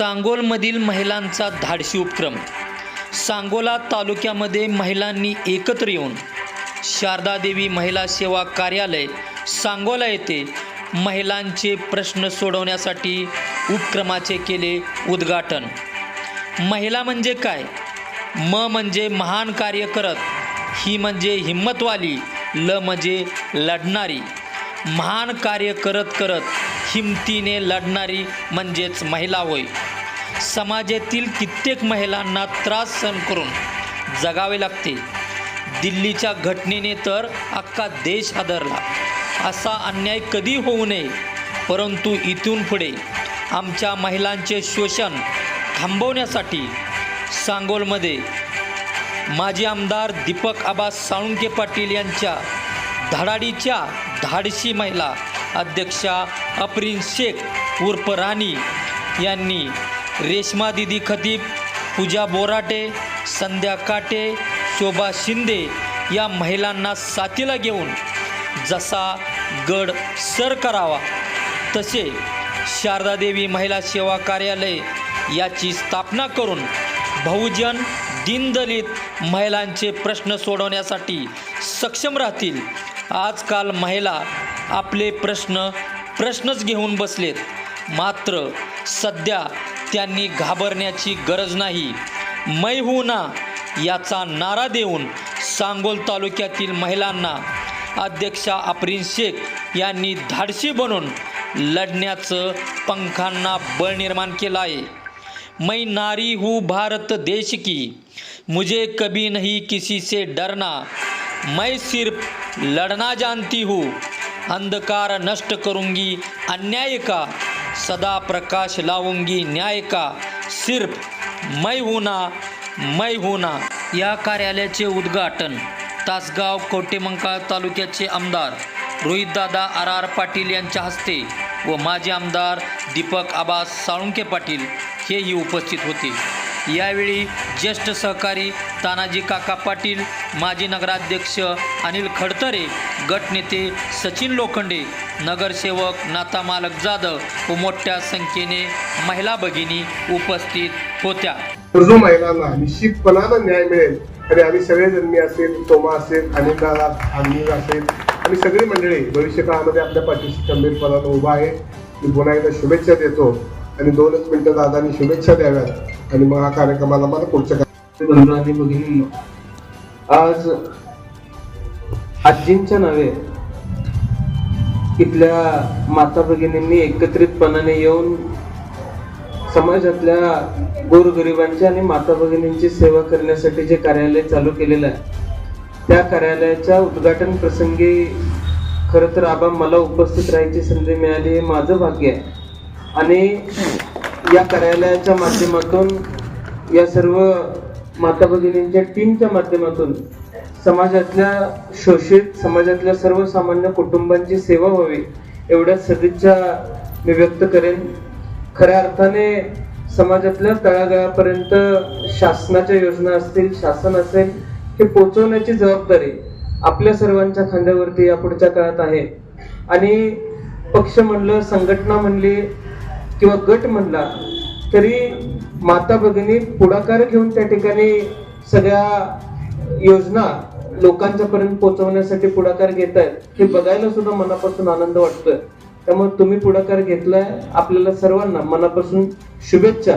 सांगोलमधील महिलांचा धाडशी उपक्रम. सांगोला तालुक्यामध्ये महिलांनी एकत्र येऊन शारदादेवी महिला सेवा कार्यालय सांगोला येथे महिलांचे प्रश्न सोडवण्यासाठी उपक्रमाचे केले उद्घाटन. महिला म्हणजे काय? म म्हणजे महान कार्य करत ही म्हणजे हिंमतवाली ल म्हणजे लढणारी. महान कार्य करत करत हिमतीने लढणारी म्हणजेच महिला होय. समाजातील कित्येक महिलांना त्रास सहन करून जगावे लागते. दिल्लीच्या घटनेने तर अख्खा देश हादरला. असा अन्याय कधी होऊ नये परंतु इथून पुढे आमच्या महिलांचे शोषण थांबवण्यासाठी सांगोलमध्ये माजी आमदार दीपक आबास साळुंके पाटील यांच्या धडाडीच्या धाडशी महिला अध्यक्षा अप्रिन शेख उर्फ राणी यांनी रेश्मा दिदी खतीब पूजा बोराटे संध्या काटे शोभा शिंदे या महिलांना साथीला घेऊन जसा गड सर करावा तसे शारदादेवी महिला सेवा कार्यालय याची स्थापना करून बहुजन दिनदलित महिलांचे प्रश्न सोडवण्यासाठी सक्षम राहतील. आजकाल महिला आपले प्रश्न प्रश्नच घेऊन बसलेत. मात्र सध्या त्यांनी घाबरण्याची गरज नाही. मै हू ना याचा नारा देऊन सांगोल तालुक्यातील महिलांना अध्यक्षा अफरीन शेख यांनी धाडशी बनून लढण्याचं पंखांना बळ निर्माण केलं आहे. मैं नारी हूँ भारत देश की मुझे कभी नहीं किसी से डरना। मैं सिर्फ लड़ना जानती हूँ। अंधकार नष्ट करूंगी अन्याय का। सदा प्रकाश लावूंगी न्याय का। सिर्फ मैं हूँ ना मैं हूँ ना। या कार्यालयाचे उद्घाटन तासगाव कवटेमंकाळ तालुक्याचे आमदार रोहितदादा आर आर पाटील यांच्या हस्ते व माजी आमदार दीपक आबास साळुंके पाटील हेही उपस्थित होते. यावेळी ज्येष्ठ सहकारी तानाजी काका पाटील माजी नगराध्यक्ष अनिल खडतरे गटनेते सचिन लोखंडे नगरसेवक नाता मालक जाधव व मोठ्या संख्येने महिला भगिनी उपस्थित होत्या. गरजू महिलांना निश्चितपणानं न्याय मिळेल आणि आम्ही सगळेजण मी असेल तोमा असेल अनिल अनिल असेल आणि सगळी मंडळी भविष्यकाळामध्ये आपल्या पाठीशी खंबीरपणानं उभा आहे. मी पुन्हा एकदा शुभेच्छा देतो. आणि दोनच मिनिटं दादानी शुभेच्छा द्याव्यात. आणि मग हा कार्यक्रमाला मला पुढच्या बंधू आणि आज आजींच्या नावे इथल्या माता भगिनींनी एकत्रितपणाने येऊन समाजातल्या गोरगरिबांची आणि माता भगिनींची सेवा करण्यासाठी जे कार्यालय चालू केलेलं आहे त्या कार्यालयाच्या उद्घाटन प्रसंगी खरं तर आबा मला उपस्थित राहायची संधी मिळाली हे माझं भाग्य आहे. आणि या कार्यालयाच्या माध्यमातून या सर्व माता भगिनींच्या टीमच्या माध्यमातून समाजातल्या शोषित समाजातल्या सर्वसामान्य कुटुंबांची सेवा व्हावी एवढ्या सदिच्छा मी व्यक्त करेन. खऱ्या अर्थाने समाजातल्या तळागाळापर्यंत शासनाच्या योजना असतील शासन असेल हे पोचवण्याची जबाबदारी आपल्या सर्वांच्या खांद्यावरती या पुढच्या काळात आहे. आणि पक्ष म्हणलं संघटना म्हणली किंवा गट म्हणला तरी माता भगिनी पुढाकार घेऊन त्या ठिकाणी सगळ्या योजना लोकांच्या पर्यंत पोहोचवण्यासाठी पुढाकार घेत आहेत हे बघायला सुद्धा मनापासून आनंद वाटतोय. त्यामुळे तुम्ही पुढाकार घेतलाय आपल्याला सर्वांना मनापासून शुभेच्छा.